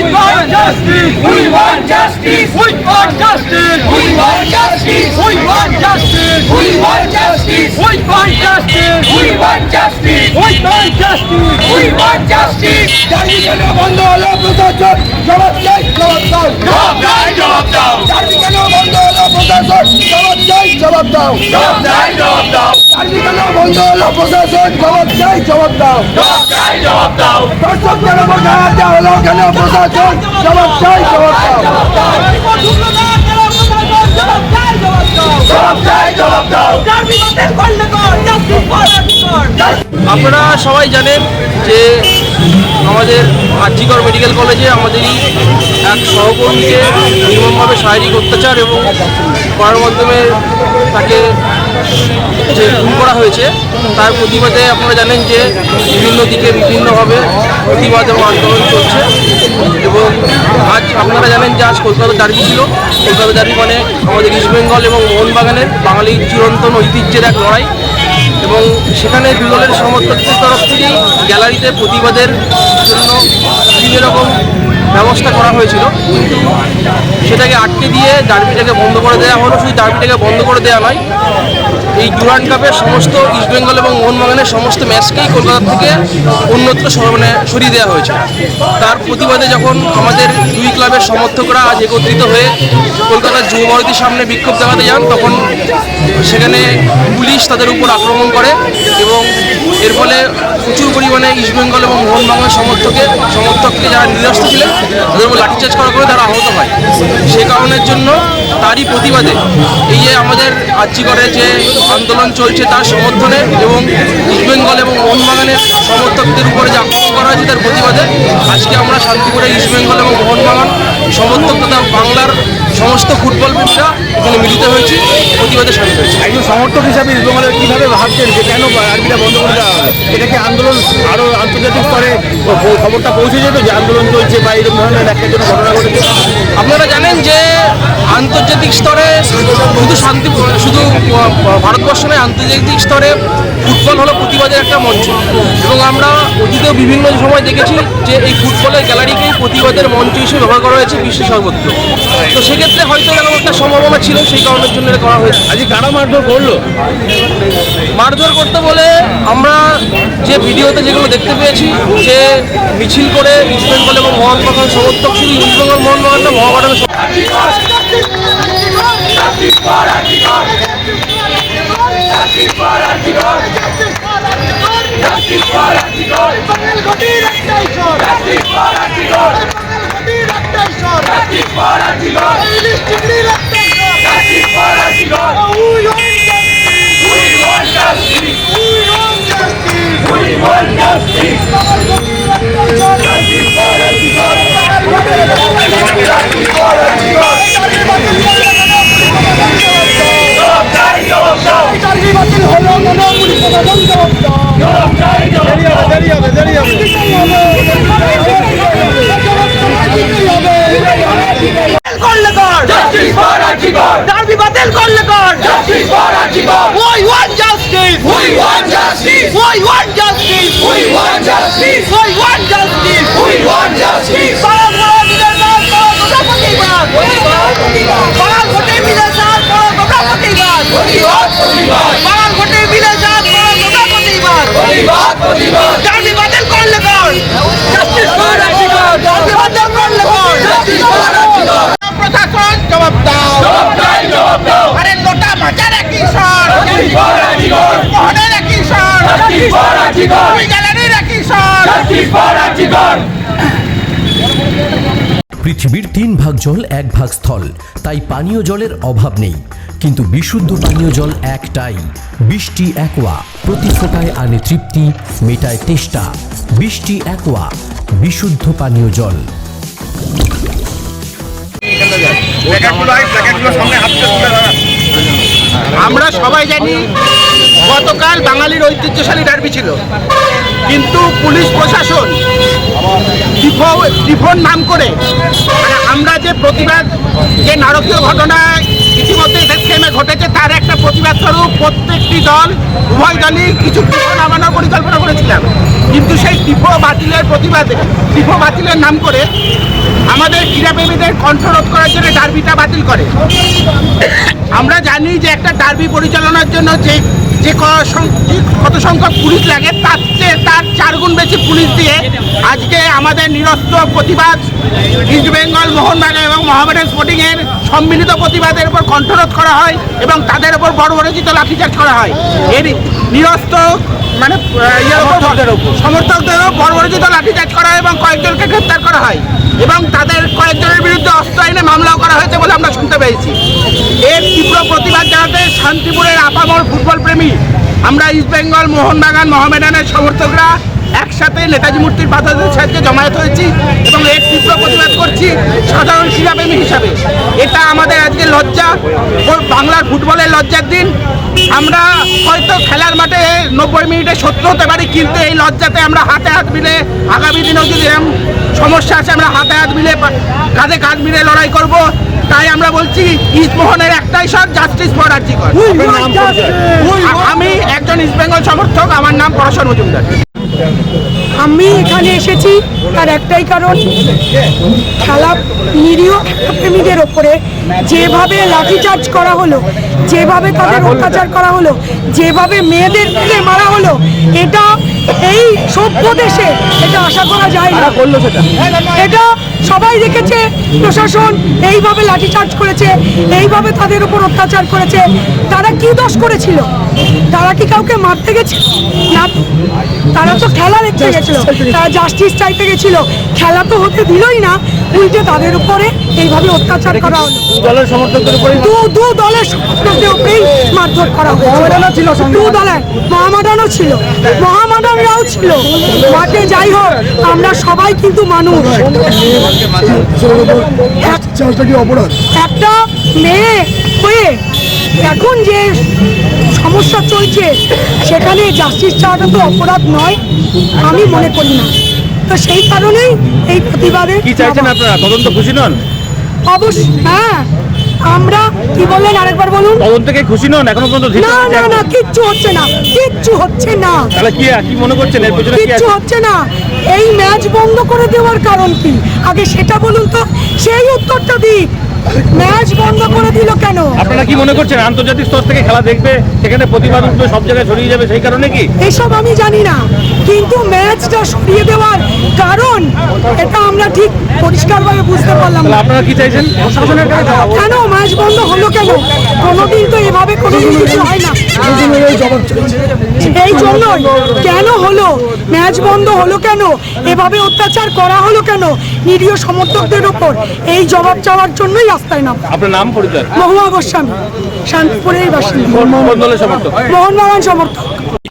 We want justice. We want justice. We want justice. We want justice. We want justice. We want justice. We want justice. We want justice. We want justice. We want justice. কেন বন্ধ হলো প্রশাসন জবাব চাই জবাব দাও জবাব দাও জবাব দাও হলো প্রশাসন জবাব চাই জবাব দাও। জবাব দাও জবাব দাও। বন্ধ হলো প্রশাসন জবাব চাই জবাব দাও। জবাব দাও জবাব দাও। দর্শক কেন বোঝাতে হলো কেন প্রশাসন জবাব চাই জবাব দাও। জবাব চাই জবাব দাও। আপনারা সবাই জানেন যে আমাদের আর্জিকর মেডিকেল কলেজে আমাদেরই এক সহকর্মীকে নির্মমভাবে শারীরিক অত্যাচার এবং করার মাধ্যমে তাকে যে খুন করা হয়েছে, তার প্রতিবাদে আপনারা জানেন যে বিভিন্ন দিকে বিভিন্নভাবে প্রতিবাদ এবং আন্দোলন চলছে এবং আজ আপনারা জানেন যে আজ কলকাতা ডার্বি ছিল। কলকাতা ডার্বি মানে আমাদের ইস্টবেঙ্গল এবং মোহনবাগানের বাঙালির চিরন্তন ঐতিহ্যের এক লড়াই এবং সেখানে দলের সমর্থকদের তরফ থেকেই গ্যালারিতে প্রতিবাদের জন্য বিভিন্ন রকম ব্যবস্থা করা হয়েছিল। সেটাকে আটকে দিয়ে ডার্বিটাকে বন্ধ করে দেওয়া হলো। শুধু ডার্বিটাকে বন্ধ করে দেওয়া নয়, এই ডুরান্ড কাপের সমস্ত ইস্টবেঙ্গল এবং মোহনবাগানের সমস্ত ম্যাচকেই কলকাতা থেকে অন্যত্র মানে সরিয়ে দেওয়া হয়েছে। তার প্রতিবাদে যখন আমাদের দুই ক্লাবের সমর্থকরা আজ একত্রিত হয়ে কলকাতার যুব ভারতীর সামনে বিক্ষোভ দেখাতে যান, তখন সেখানে পুলিশ তাদের উপর আক্রমণ করে এবং এর ফলে প্রচুর পরিমাণে ইস্টবেঙ্গল এবং মোহনবাগানের সমর্থকে সমর্থককে যারা নিরস্ত ছিলেন, তাদের উপর লাঠিচার্জ করা করে তারা আহত হয়। সে কারণের জন্য তারই প্রতিবাদে এই যে আমাদের আর্যিকরে যে আন্দোলন চলছে তার সমর্থনে এবং ইস্টবেঙ্গল এবং মোহনবাগানের সমর্থকদের উপরে যে আক্রমণ করা হয়েছে তার প্রতিবাদে আজকে আমরা শান্তিপুরে ইস্টবেঙ্গল এবং মোহনবাগান সমর্থক তথা বাংলার সমস্ত ফুটবল প্রেমীরা এখানে মিলিত হয়েছি প্রতিবাদে সামিল হয়েছে একজন সমর্থক হিসাবে ইস্টবেঙ্গলের কীভাবে ভাবছেন যে কেন আরবিটা বন্ধ করে দেওয়া হলো এটা কি আন্দোলন আরও আন্তর্জাতিক স্তরে খবরটা পৌঁছে যেত যে আন্দোলন চলছে বা এরকম ধরনের একটা জন্য ঘটনা ঘটেছে। আপনারা জানেন যে আন্তর্জাতিক স্তরে শুধু শান্তি, শুধু ভারতবর্ষ নয়, আন্তর্জাতিক স্তরে ফুটবল হলো প্রতিবাদের একটা মঞ্চ। এবং আমরা অতীতেও বিভিন্ন সময় দেখেছি যে এই ফুটবলের গ্যালারিকেই প্রতিবাদের মঞ্চ হিসেবে ব্যবহার করা হয়েছে বিশ্ব সর্বত্র। তো সেক্ষেত্রে হয়তো এরকম একটা সম্ভাবনা ছিল সেই কারণের জন্য এটা করা হয়েছে। আজকে কারা মারধর করল? মারধর করতে বলে আমরা যে ভিডিওতে যেগুলো দেখতে পেয়েছি যে মিছিল করে ইস্টবেঙ্গল এবং মোহনবাগান সমর্থক শুধু ইস্টবেঙ্গল মোহনবাগান না করলে We want justice. We want justice. We want justice. We want justice. পাড়ার ঘোড়া নিজের নাম করো গোটা প্রতিবাদ পাড়ার ঘোটে নিজের নাম করো গোটা প্রতিবাদ প্রতিবাদ প্রতিবাদ পৃথিবীর তিন ভাগ জল এক ভাগ স্থল। তাই পানীয় জলের অভাব নেই। কিন্তু বিশুদ্ধ পানীয় জল একটাই। বৃষ্টি একোয়া, প্রতি ফোটায় আনে তৃপ্তি, মেটায় তেষ্টা। বৃষ্টি একোয়া, বিশুদ্ধ পানীয় জল। আমরা সবাই জানি গতকাল বাঙালির ঐতিহ্যশালী ডার্বি ছিল। কিন্তু পুলিশ প্রশাসন টিফো- টিফোন নাম করে মানে আমরা যে প্রতিবাদ, যে নারকীয় ঘটনা ইতিমধ্যে সেমে ঘটেছে, তার একটা প্রতিবাদ স্বরূপ প্রত্যেকটি দল, উভয় দলই কিছু টিফো নামানোর পরিকল্পনা করেছিলাম। কিন্তু সেই টিফো বাতিলের প্রতিবাদে টিফো বাতিলের নাম করে আমাদের ক্রীড়াপ্রেমীদের কণ্ঠরোধ করার জন্য ডার্বিটা বাতিল করে। আমরা জানি যে একটা ডার্বি পরিচালনার জন্য যে যে কত সংখ্যক পুলিশ লাগে তার চেয়ে তার চার গুণ বেশি পুলিশ দিয়ে আজকে আমাদের নিরস্ত্র প্রতিবাদ ইস্ট বেঙ্গল মোহনবাগান এবং মোহামেডান স্পোর্টিংয়ের সম্মিলিত প্রতিবাদের উপর কণ্ঠরোধ করা হয় এবং তাদের উপর বড় বড়জিত লাঠিচার্জ করা হয়। এর নিরস্ত্র মানে আহ, ইয়ের উপর সমর্থকদেরও বর্বরচিত লাঠিচার্জ করা হয় এবং কয়েকজনকে গ্রেপ্তার করা হয়। এবং তাদের কয়েকজনের বিরুদ্ধে অস্ত্র আইনে মামলাও করা হয়েছে বলে আমরা শুনতে পেয়েছি। এর তীব্র প্রতিবাদ জানাতে শান্তিপুরের আপামর ফুটবল প্রেমী আমরা ইস্ট বেঙ্গল মোহনবাগান মোহামেডানের সমর্থকরা একসাথে নেতাজি মূর্তির পাতাদের সাহায্যে জমায়েত হয়েছি এবং এর তীব্র প্রতিবাদ করছি সাধারণ ক্রীড়াপ্রেমী হিসাবে। এটা আমাদের আজকে লজ্জা। বাংলার ফুটবলের লজ্জার দিন। আমরা হয়তো খেলার মাঠে নব্বই মিনিটে সত্য হতে পারি কিন্তু এই লজ্জাতে আমরা হাতে হাত মিলে আগামী দিনেও যদি এরম সমস্যা আছে আমরা হাতে হাত মিলে কাঁধে কাঁধ মিলে লড়াই করব। তাই আমরা বলছি ইস্টমোহনের একটাই সব জাস্টিস ফর আর্জিকর আমি একজন ইস্ট বেঙ্গল সমর্থক আমার নাম পড়াশোনা মজুমদার। আমি এখানে এসেছি তার একটাই কারণ খেলা নিরীহ প্রেমীদের ওপরে যেভাবে লাঠিচার্জ করা হলো যেভাবে তাদের অত্যাচার করা হলো যেভাবে মেয়েদের মারা হলো এটা এই সভ্য দেশে এটা আশা করা যায় না। এটা সবাই দেখেছে প্রশাসন এইভাবে লাঠিচার্জ করেছে, এইভাবে তাদের উপর অত্যাচার করেছে। তারা কি দোষ করেছিল? তারা কি কাউকে মারতে গেছিল? না। তারা তো খেলা দেখতে গেছিল। তারা জাস্টিস চাইতে গেছিল। খেলা তো হতে দিলই না। উল্টে তাদের উপরে এইভাবে অত্যাচার করা হলো। দলের সমর্থকদের উপরে দু দু দলের সমর্থকদের উপরেই মারধর করা হয়েছে। ছিল দু দলের মহামাডানও ছিল। মহামাডানরাও ছিল। মাঠে যাই হোক আমরা সবাই কিন্তু মানুষ। একটা মেয়ে হয়ে এখন যে সমস্যা চলছে সেখানে জাস্টিস চাওয়াটা তো অপরাধ নয় আমি মনে করি না। তো সেই কারণেই এই প্রতিবাদে কি চাইছেন আপনারা? তদন্ত খুশি নন? অবশ্যই হ্যাঁ আমরা কি বললেন? আরেকবার বলুন। তদন্ত থেকে খুশি নন? এখনও পর্যন্ত না না না কিচ্ছু হচ্ছে না কিচ্ছু হচ্ছে না। তাহলে কি কি মনে করছেন? এর পেছনে কি কিচ্ছু হচ্ছে না। এই ম্যাচ বন্ধ করে দেওয়ার কারণ কি? আগে সেটা বলুন তো। সেই উত্তরটা দিক ম্যাচ বন্ধ করে দিল কেন? আপনারা কি মনে করছেন আন্তর্জাতিক স্তর থেকে খেলা দেখবে সেখানে প্রতিবাদ উঠবে সব জায়গায় ছড়িয়ে যাবে সেই কারণে কি? এসব আমি জানি না কিন্তু ম্যাচটা সরিয়ে দেওয়ার কারণ এটা আমরা ঠিক পরিষ্কারভাবে বুঝতে পারলাম না। আপনারা কি চাইছেন প্রশাসনের কাছে? কেন ম্যাচ বন্ধ হলো কেন? কোনোদিন তো এভাবে কোনোদিন কিছু হয় না। এই জবাব চাইছে এই জন্যই কেন হলো? ম্যাচ বন্ধ হলো কেন? এভাবে অত্যাচার করা হলো কেন? নিরীহ সমর্থকদের ওপর এই জবাব চাওয়ার জন্যই রাস্তায় নাম আপনার নাম পরিচয়? মহুয়া গোস্বামী শান্তিপুরের বাসিন্দা। মোহনবাগান সমর্থক।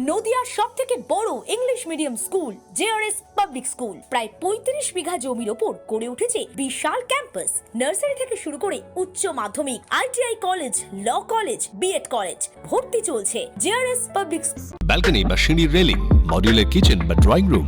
নদিয়ার সব থেকে বড় English medium school JRS public school প্রায় পঁয়ত্রিশ বিঘা জমির ওপর গড়ে উঠেছে বিশাল ক্যাম্পাস নার্সারি থেকে শুরু করে উচ্চ মাধ্যমিক ITI college law college BEd college ভর্তি চলছে জেআরএস পাবলিক ব্যালকনি বা সিঁড়ির রেলিং মডিউলার কিচেন বা ড্রয়িং রুম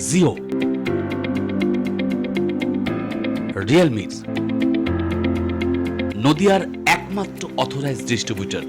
জিও রিয়েলমি নদিয়ার একমাত্র অথরাইজ ডিস্ট্রিবিউটর